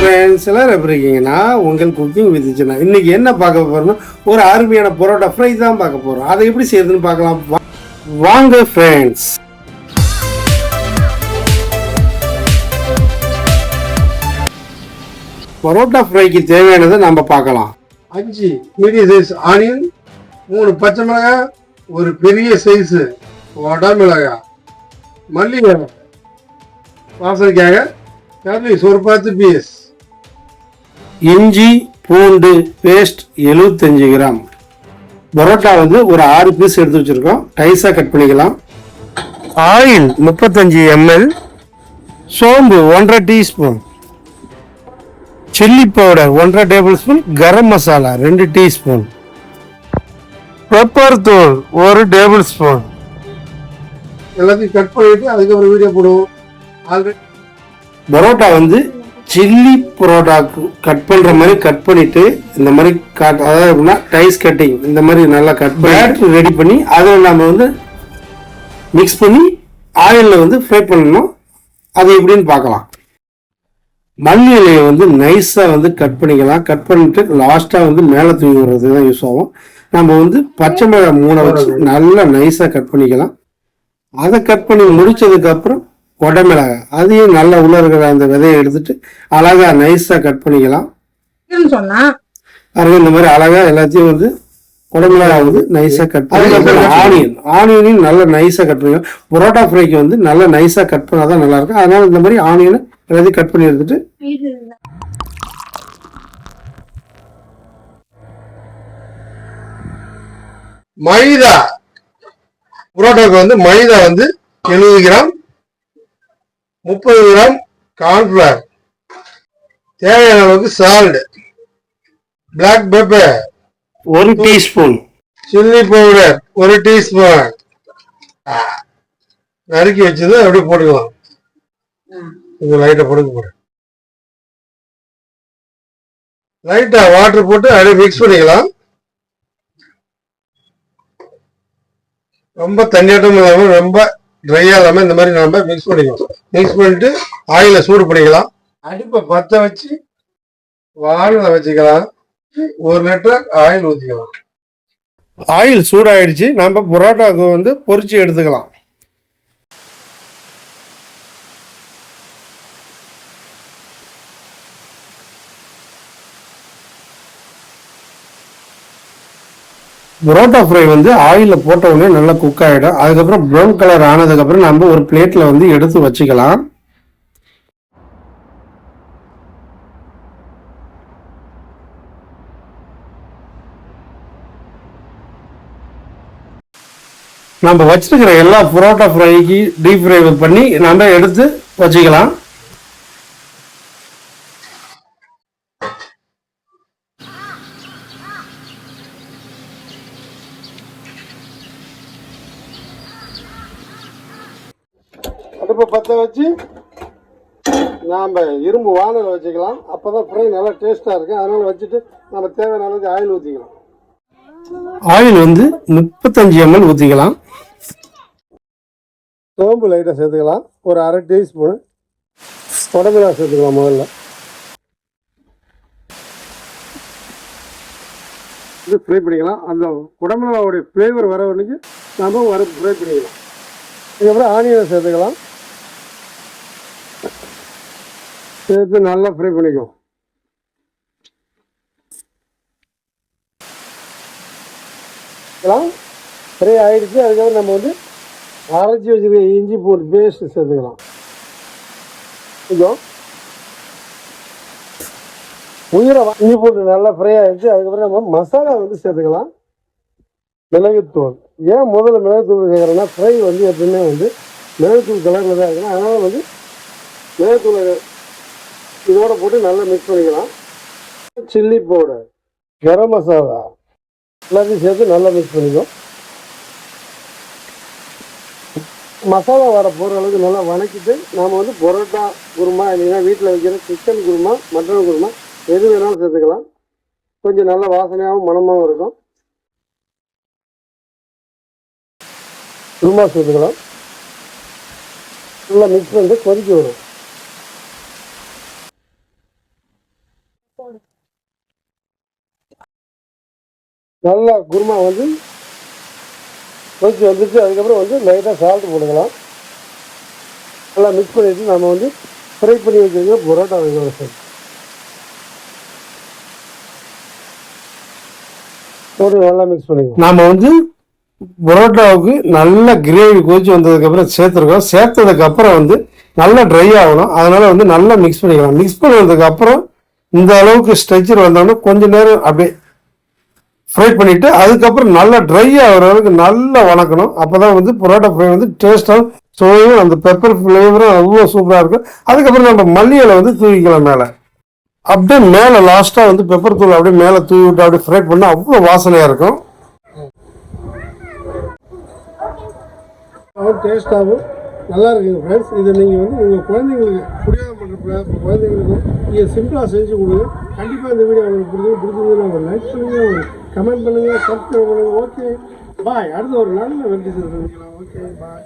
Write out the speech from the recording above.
Friends எப்படி இருக்கீங்கன்னா உங்கள் குக்கிங் விதிச்சுனா இன்னைக்கு என்ன பார்க்க போகிறோம்னா ஒரு அருமையான பரோட்டா ஃப்ரை தான் பார்க்க போகிறோம் அதை எப்படி செய்யறதுன்னு பார்க்கலாம். வாங்க ஃப்ரெண்ட்ஸ் பரோட்டா ஃப்ரைக்கு தேவையானதை நம்ம பார்க்கலாம். அஞ்சு மீடியம் சைஸ் ஆனியன் மூணு பச்சை மிளகாய் ஒரு பெரிய சைஸு மிளகாய் மல்லிகை வாசனைக்காக கர்லிஸ் ஒரு பத்து பிஎஸ் இஞ்சி பூண்டு பேஸ்ட் 75 கிராம். பரோட்டா வந்து ஒரு ஆறு பீஸ் எடுத்து வச்சிருக்கோம். டைஸாக கட் பண்ணிக்கலாம். ஆயில் முப்பத்தஞ்சு எம்எல் சோம்பு ஒன்றரை டீஸ்பூன் சில்லி பவுடர் ஒன்றரை டேபிள் ஸ்பூன் கரம் மசாலா ரெண்டு டீஸ்பூன் பெப்பர் தூள் ஒரு டேபிள் ஸ்பூன் எல்லாத்தையும் கட் பண்ணிட்டு அதுக்கப்புறம் வீடியோ போடுவோம். ஆல்ரெடி பரோட்டா வந்து சில்லி பரோட்டாக்கு கட் பண்ற மாதிரி கட் பண்ணிட்டு இந்த மாதிரி கட் அதாவது எப்படின்னா டைஸ் கட்டிங் இந்த மாதிரி நல்லா கட் பண்ணி ரெடி பண்ணி அதை நம்ம வந்து மிக்ஸ் பண்ணி ஆயிலில் வந்து ஃப்ரை பண்ணணும். அது எப்படின்னு பார்க்கலாம். மல்லி இலையை வந்து நைஸாக வந்து கட் பண்ணிக்கலாம். கட் பண்ணிட்டு லாஸ்ட்டாக வந்து மேலே தூவி விடுறது தான் யூஸ் ஆகும். நம்ம வந்து பச்சை மிளகாய் மூணை வச்சு நல்லா நைஸாக கட் பண்ணிக்கலாம். அதை கட் பண்ணி முடிச்சதுக்கு அப்புறம் கொடமிளகாய். அதையும் நல்லா உள்ள இருக்கிற அந்த விதையை எடுத்துட்டு அழகா நைஸா கட் பண்ணிக்கலாம். பாருங்க இந்த மாதிரி அழகா எல்லாத்தையும் வந்து குடமிளகாய் வந்து நைஸா கட் பண்ணி ஆனியன் ஆனியனையும் நல்லா நைஸா கட் பண்ணிக்கலாம். பரோட்டா ஃப்ரைக்கு வந்து நல்லா நைஸா கட் பண்ணாதான் நல்லா இருக்கும் அதனால இந்த மாதிரி ஆனியனை எல்லாத்தையும் கட் பண்ணி எடுத்துட்டு மைதா. புரோட்டாவுக்கு வந்து மைதா வந்து எழுபது கிராம் முப்பது கிராம் கார்ன்ஃபிளவர் தேவையான அளவுக்கு சால்ட் பிளாக் பெப்பர் ஒரு டீஸ்பூன் சில்லி பவுடர் ஒரு டீஸ்பூன் நறுக்கி வச்சது அப்படியே போட்டுக்கலாம். இது லைட்டா போடுங்க போடு. லைட்டா வாட்டர் போட்டு அப்படியே மிக்ஸ் பண்ணிக்கலாம். ரொம்ப தண்ணியாட்டம் இல்லாம ரொம்ப ட்ரை ஆகாம இந்த மாதிரி நம்ம மிக்ஸ் பண்ணிக்கலாம். மிக்ஸ் பண்ணிட்டு ஆயில சூடு பண்ணிக்கலாம். அடுப்பை பத்த வச்சு வானல வச்சுக்கலாம். ஒரு லிட்டர் ஆயில் ஊற்றிக்கலாம் ஆயில் சூடாயிடுச்சு. நம்ம பரோட்டாவுக்கு வந்து பொறிச்சு எடுத்துக்கலாம். புரோட்டா ஃப்ரை வந்து ஆயிலில் போட்ட உடனே நல்லா குக் ஆகிடும் அதுக்கப்புறம் ப்ரௌன் கலர் ஆனதுக்கப்புறம் நம்ம ஒரு பிளேட்டில் வந்து எடுத்து வச்சுக்கலாம். நம்ம வச்சிருக்கிற எல்லா புரோட்டா ஃப்ரைக்கு டீப் ஃப்ரை பண்ணி நம்ம எடுத்து வச்சுக்கலாம். அடுப்பை பற்ற வச்சு நாம் இரும்பு வானல் வச்சுக்கலாம். அப்போ தான் ஃப்ரை நல்லா டேஸ்ட்டாக இருக்கும். அதனால் வச்சுட்டு நம்ம தேவையான அளவுக்கு ஆயில் ஊற்றிக்கலாம் ஆயில் வந்து முப்பத்தஞ்சு எம்எல் ஊற்றிக்கலாம் சோம்பு லைட்டாக சேர்த்துக்கலாம். ஒரு அரை டீஸ்பூன் உடம்புலாம் சேர்த்துக்கலாம் முதல்ல. இது ஃப்ரை பண்ணிக்கலாம். அந்த குடமிளகாவுடைய ஃப்ளேவர் வர வரைக்கும் நம்ம வர ஃப்ரை பண்ணிக்கலாம். இதுக்கப்புறம் ஆனியனை சேர்த்துக்கலாம். சேர்த்து நல்லா ஃப்ரை பண்ணிக்குவோம் ஃப்ரை ஆகிடுச்சு அதுக்கப்புறம் நம்ம வந்து அரைச்சி வச்சுருக்க இஞ்சி பூண்டு பேஸ்ட் சேர்த்துக்கலாம். கொஞ்சம் உயிரை இஞ்சி பூண்டு நல்லா ஃப்ரை ஆகிடுச்சு அதுக்கப்புறம் நம்ம மசாலா வந்து சேர்த்துக்கலாம். மிளகுத்தூள். ஏன் முதல்ல மிளகுத்தூள் சேர்க்குறேன்னா ஃப்ரை வந்து எப்பவுமே வந்து மிளகுத்தூள் கலரில் தான் இருக்கணும். அதனால் வந்து மிளகுத்தூள் இதோட போட்டு நல்லா மிக்ஸ் பண்ணிக்கலாம். சில்லி பவுடர் கரம் மசாலா எல்லாத்தையும் சேர்த்து நல்லா மிக்ஸ் பண்ணிக்கும் மசாலா வர போகிற அளவுக்கு நல்லா வணக்கிட்டு நாம் வந்து பரோட்டா குருமா இல்லைன்னா வீட்டில் வைக்கிற சிக்கன் குருமா மட்டன் குருமா எது வேணாலும் சேர்த்துக்கலாம். கொஞ்சம் நல்ல வாசனையாகவும் மணமாகவும் இருக்கும். குருமா சேர்த்துக்கலாம். நல்லா மிக்ஸ் பண்ணிட்டு கொதிக்க வரும் நல்லா குருமா வந்து கொதிச்சு வந்துச்சு அதுக்கப்புறம் வந்து லைட்டாக சால்ட் போட்டுக்கலாம். நல்லா மிக்ஸ் பண்ணிவிட்டு நம்ம வந்து ஃப்ரை பண்ணி வச்சுருக்க பரோட்டா வைக்கணும் சார். போட்டு நல்லா மிக்ஸ் பண்ணிக்கலாம். நாம் வந்து பரோட்டாவுக்கு நல்ல கிரேவி கொதிச்சு வந்ததுக்கப்புறம் சேர்த்துருக்கோம். சேர்த்ததுக்கப்புறம் வந்து நல்லா ட்ரை ஆகணும். அதனால் வந்து நல்லா மிக்ஸ் பண்ணிக்கலாம். மிக்ஸ் பண்ணதுக்கப்புறம் இந்த அளவுக்கு ஸ்ட்ரெச்சர் வந்தோடனே கொஞ்ச நேரம் அப்படியே ஃப்ரை பண்ணிவிட்டு அதுக்கப்புறம் நல்லா ட்ரை ஆகிற அளவுக்கு நல்லா வணக்கணும். அப்போ தான் வந்து பரோட்டா ஃப்ரை வந்து டேஸ்ட்டாக சுவையும் அந்த பெப்பர் ஃப்ளேவரும் அவ்வளோ சூப்பராக இருக்கும். அதுக்கப்புறம் நம்ம மல்லியில் வந்து தூவிக்கலாம் மேலே. அப்படியே மேலே லாஸ்ட்டாக வந்து பெப்பர் தூள் அப்படியே மேலே தூவி விட்டு அப்படியே ஃப்ரை பண்ணால் அவ்வளோ வாசனையாக இருக்கும். டேஸ்ட்டாகவும் நல்லா இருக்குங்க ஃப்ரெண்ட்ஸ் இதை நீங்கள் வந்து உங்கள் குழந்தைங்களுக்கு புரியாத பண்ணுற குழந்தைங்களுக்கும் நீங்கள் சிம்பிளாக செஞ்சு கொடுங்க. கண்டிப்பாக இந்த வீடியோ உங்களுக்கு பிடிக்கும் பிடிச்சதுன்னா ஒரு லைக் பண்ணுங்கள் ஒரு கமெண்ட் பண்ணுங்கள் சப்ஸ்கிரைப் பண்ணுங்கள் ஓகே பாய் அடுத்த ஒரு நல்ல வெற்றி சந்திக்கலாம். Okay bye